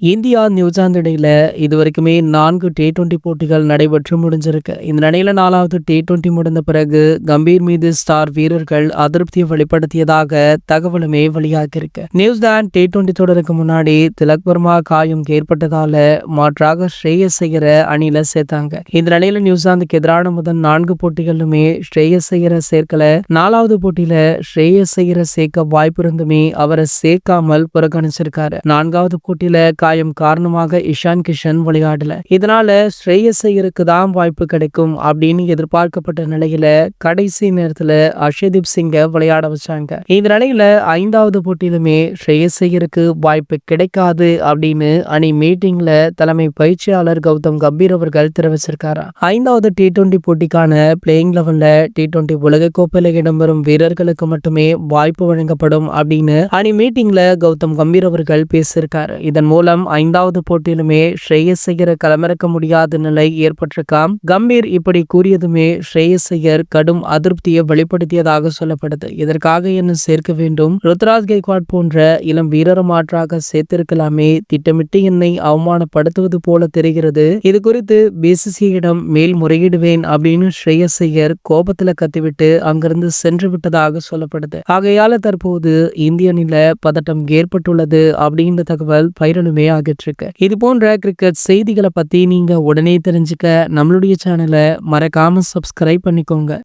India New Zealand இடையில இதுவரைக்குமே நான்கு T twenty போட்டிகள் நடைபெற்று முடிஞ்சிருக்கு. இந்த நிலையில நாலாவது டி டுவெண்டி முடிந்த பிறகு கம்பீர் மீது ஸ்டார் வீரர்கள் அதிருப்தியை வெளிப்படுத்தியதாக தகவலுமே வெளியாகியிருக்கு. நியூசிலாந்து டி டுவெண்டி தொடருக்கு முன்னாடி திலக் வர்மா காயம் ஏற்பட்டதால மாற்றாக ஸ்ரேயஸ் ஐயர அணியில சேர்த்தாங்க. இந்த நிலையில நியூசிலாந்துக்கு எதிரான முதல் நான்கு போட்டிகளிலுமே ஸ்ரேயஸ் ஐயரை சேர்க்கல. நாலாவது போட்டியில ஸ்ரேயஸ் ஐயரை சேர்க்க வாய்ப்பு இருந்துமே அவரை சேர்க்காமல் புறக்கணிச்சிருக்காரு. நான்காவது போட்டியில காயம் காரணமாக இஷான் கிஷன் விளையாடல. இதனால ஸ்ரேயஸ் ஐயருக்கு தான் வாய்ப்பு கிடைக்கும் அப்படின்னு எதிர்பார்க்கப்பட்ட நிலையில கடைசி நேரத்துல அஷதீப் சிங்க விளையாட வச்சாங்க. இந்த நிலையில ஐந்தாவது போட்டியிலுமே ஸ்ரேயஸ் ஐயருக்கு வாய்ப்பு கிடைக்காது அப்படின்னு அணி மீட்டிங்ல தலைமை பயிற்சியாளர் கௌதம் கம்பீர் அவர்கள் தெரிவிச்சிருக்காரு. ஐந்தாவது டி டுவெண்டி போட்டிக்கான பிளேயிங் லெவல்ல டி டுவெண்டி உலகக்கோப்பையில இடம்பெறும் வீரர்களுக்கு மட்டுமே வாய்ப்பு வழங்கப்படும் அப்படின்னு அணி மீட்டிங்ல கௌதம் கம்பீர் அவர்கள் பேசியிருக்காரு. இதன் மூலம் ஐந்தாவது போட்டியிலுமே ஸ்ரேயஸ் ஐயரை களமிறக்க முடியாத நிலை ஏற்பட்டிருக்காம் கம்பீர் இப்படி கூறியதுமே ஸ்ரேயஸ் ஐயர் கடும் அதிருப்தியை வெளிப்படுத்தியதாக சொல்லப்படுது. இதற்காக என்ன சேர்க்க வேண்டும். ருத்ராஜ் கெய்க்வாட் போன்ற இளம் வீரர் மாற்றாக சேர்த்திருக்கலாமே. திட்டமிட்டு என்னை அவமானப்படுத்துவது போல தெரிகிறது. இது குறித்து பிசிசியிடம் மேல் முறையிடுவேன் அப்படின்னு ஸ்ரேயஸ் ஐயர் கோபத்துல கத்திவிட்டு அங்கிருந்து சென்று விட்டதாக சொல்லப்படுது. ஆகையால தற்போது இந்திய நில பதட்டம் ஏற்பட்டுள்ளது அப்படின்ற தகவல் பைரனுமே ஆகிட்டு இருக்கு இது போன்ற கிரிக்கெட் செய்திகளை பத்தி நீங்க உடனே தெரிஞ்சுக்க நம்மளுடைய சேனலை மறக்காம சப்ஸ்கிரைப் பண்ணிக்கோங்க.